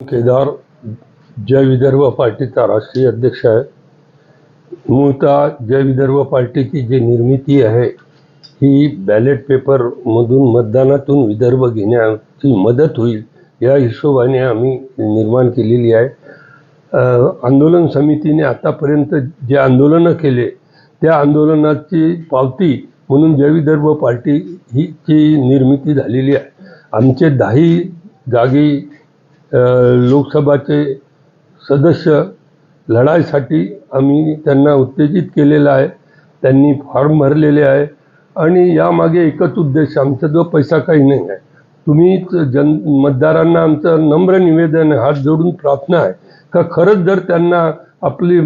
केदार जय विदर्भ पार्टीचा राष्ट्रीय अध्यक्ष आहे. मूळतः जय विदर्भ पार्टीची जी निर्मिती आहे ही बॅलेट पेपरमधून मतदानातून विदर्भ घेण्याची मदत होईल या हिशोबाने आम्ही निर्माण केलेली आहे. आंदोलन समितीने आतापर्यंत जे आंदोलनं केले त्या आंदोलनाची पावती म्हणून जय विदर्भ पार्टी ही ची निर्मिती झालेली आहे. आमचे दहाही जागी लोकसभाचे सदस्य लढाईसाठी आम्ही त्यांना उत्तेजित केलेलं आहे. त्यांनी फॉर्म भरलेले आहे. आणि यामागे एकच उद्देश आमचा जो पैसा काही नाही आहे. तुम्ही जन मतदारांना आमचं नम्र निवेदन हात जोडून प्रार्थना आहे. का खरंच जर त्यांना आपली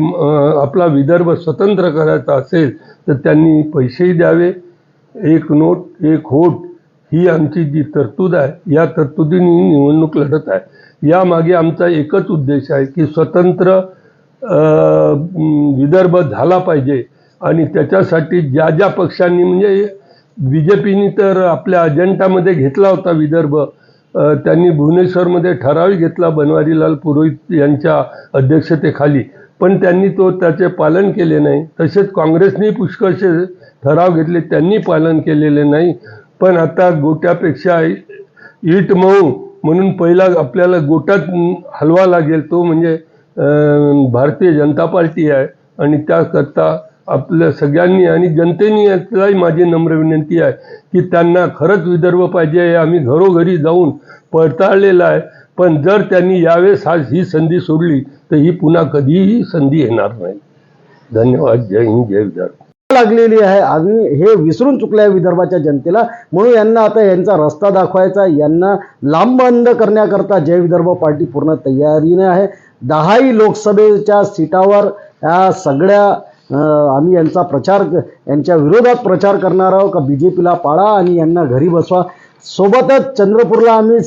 आपला विदर्भ स्वतंत्र करायचा असेल तर त्यांनी पैसेही द्यावे. एक नोट एक होट ही आमची जी तरतूद आहे या तरतुदीने निवडणूक लढत आहे. यामागे आमचा एकच उद्देश आहे की स्वतंत्र विदर्भ झाला पाहिजे आणि त्याच्यासाठी ज्या ज्या पक्षांनी म्हणजे बी जे पीने तर आपल्या अजेंडामध्ये घेतला होता विदर्भ त्यांनी भुवनेश्वरमध्ये ठराव घेतला बनवारीलाल पुरोहित यांच्या अध्यक्षतेखाली. पण त्यांनी तो त्याचे पालन केले नाही. तसेच काँग्रेसने पुष्कळसे ठराव घेतले त्यांनी पालन केलेले नाही. पण आता गोट्यापेक्षा ईट मऊ म्हणून पहिला आपल्याला गोटात हलवा लागेल तो म्हणजे भारतीय जनता पार्टी आहे आणि त्याकरता आपल्या सगळ्यांनी आणि जनतेनी यातलाही माझी नम्र विनंती आहे की त्यांना खरंच विदर्भ पाहिजे हे आम्ही घरोघरी जाऊन पडताळलेलं आहे. पण जर त्यांनी यावेळेस हा ही संधी सोडली तर ही पुन्हा कधीही संधी येणार नाही. धन्यवाद. जय हिंद जय विदर्भ लागलेली आहे. आणि हे विसरून चुकलं आहे विदर्भाच्या जनतेला. म्हणून यांना आता यांचा रस्ता दाखवायचा यांना लांबबंद करण्याकरता जय विदर्भ पार्टी पूर्ण तयारीने आहे. दहाही लोकसभेच्या सीटावर या सगळ्या आम्ही यांचा प्रचार यांच्या विरोधात प्रचार करणार आहोत का? बी जे पीला पाळा आणि यांना घरी बसवा. सोबतच चंद्रपूरला आम्ही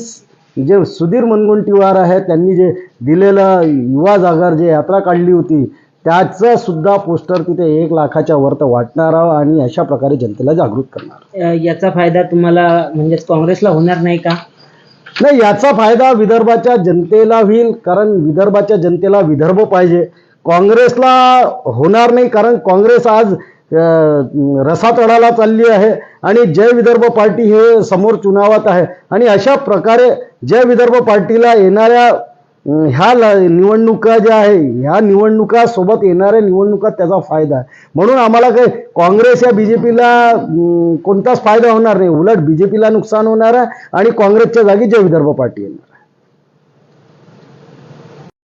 जे सुधीर मुनगंटीवार आहे त्यांनी जे दिलेलं युवा जागर जे यात्रा काढली होती त्याचं सुद्धा पोस्टर तिथे एक लाखाच्या वर तर वाटणार आणि अशा प्रकारे जनतेला जागृत करणार याचा फायदा तुम्हाला म्हणजेच काँग्रेसला होणार नाही का? नाही याचा फायदा विदर्भाच्या जनतेला होईल कारण विदर्भाच्या जनतेला विदर्भ पाहिजे. काँग्रेसला होणार नाही कारण काँग्रेस आज रसातळाला चालली आहे आणि जय विदर्भ पार्टी हे समोर चुनावात आहे. आणि अशा प्रकारे जय विदर्भ पार्टीला येणाऱ्या ह्या ल- निवडणुका ज्या आहे ह्या निवडणुका सोबत येणाऱ्या निवडणुका त्याचा फायदा आहे. म्हणून आम्हाला काही काँग्रेस या बी जे पीला कोणताच फायदा होणार नाही. उलट बी जे पीला नुकसान होणार आहे आणि काँग्रेसच्या जागी जय विदर्भ पार्टी येणार.